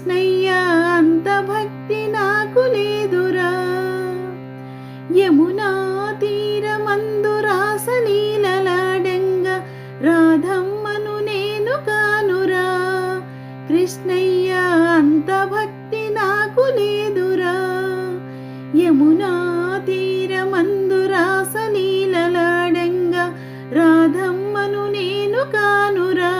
కృష్ణయ్య అంత భక్తి నాకు లేదురా. యమునా తీరమందు రాసలీలలాడంగ రాధమ్మను నేను కానురా. కృష్ణయ్య అంత భక్తి నాకు లేదురా. యమునా తీరమందు రాసలీలలాడంగ రాధమ్మను నేను కానురా.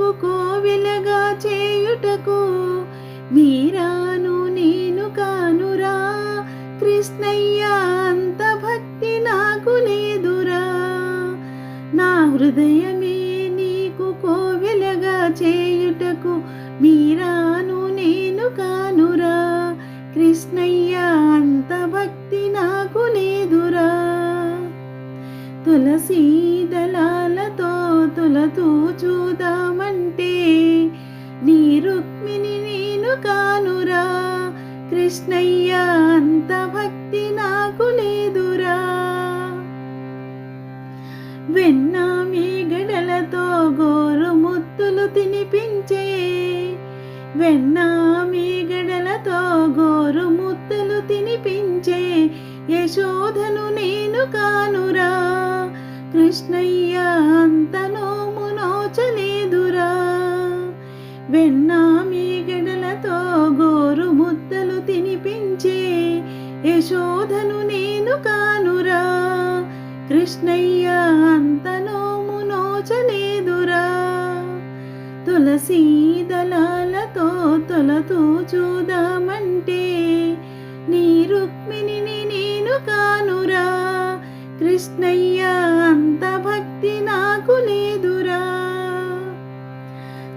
నీకు కోవెలగా చేయుటకు మీరాను నేను కానురా. కృష్ణయ్య అంత భక్తి నాకు లేదురా. నా హృదయమే నీకు కోవెలగా చేయుటకు మీరాను నేను కానురా. కృష్ణయ్య అంత భక్తి నాకు లేదురా. తులసీ తూ చూదామంటే నీ రుక్మిణి నేను కానురా. కృష్ణయ్య అంత భక్తి నాకు లేదురా. వెన్న మీగడలతో గోరు ముత్తులు తినిపించే వెన్న మీగడలతో గోరు ముత్తులు తినిపించే యశోధను నేను కానురా. కృష్ణయ్య అంతనో నోము వెన్నా వెన్న మీగడలతో గోరు ముద్దలు తినిపించే యశోధను నేను కానురా. కృష్ణయ్య అంత నోము నోచలేదురా తులసీ దళాలతో తొలతూ చూదామంటే నీ రుక్మిణిని నేను కానురా. కృష్ణయ్య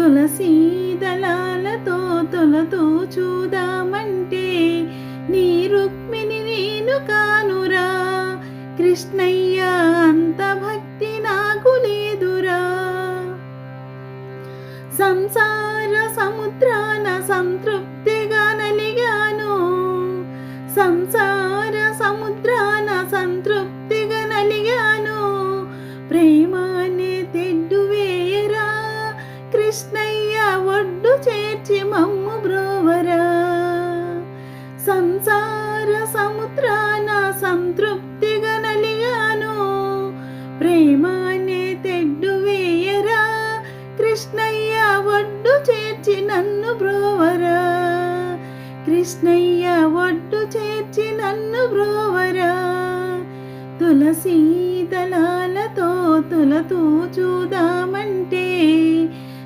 తులసీ దళాలతో తొలతో చూదామంటే నీ రుక్మిణి నేను కానురా. కృష్ణయ్య అంత భక్తి నాకు లేదురా. సంసార సముద్రాన సంతృప్తిగా నలిగాను. సంసార కృష్ణయ్య ఒడ్డు చేర్చి మమ్ము బ్రోవరా. సంసార సముద్రాన సంతృప్తిగా నలిగాను. ప్రేమానే తెడ్డు వేయరా. కృష్ణయ్య ఒడ్డు చేర్చి నన్ను బ్రోవరా. కృష్ణయ్య ఒడ్డు చేర్చి నన్ను బ్రోవరా. తులసీ దళాలతో తులతూ చూదామంటే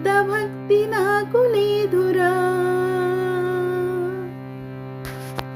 కృష్ణయ్య అంత భక్తి నాకు లేదురా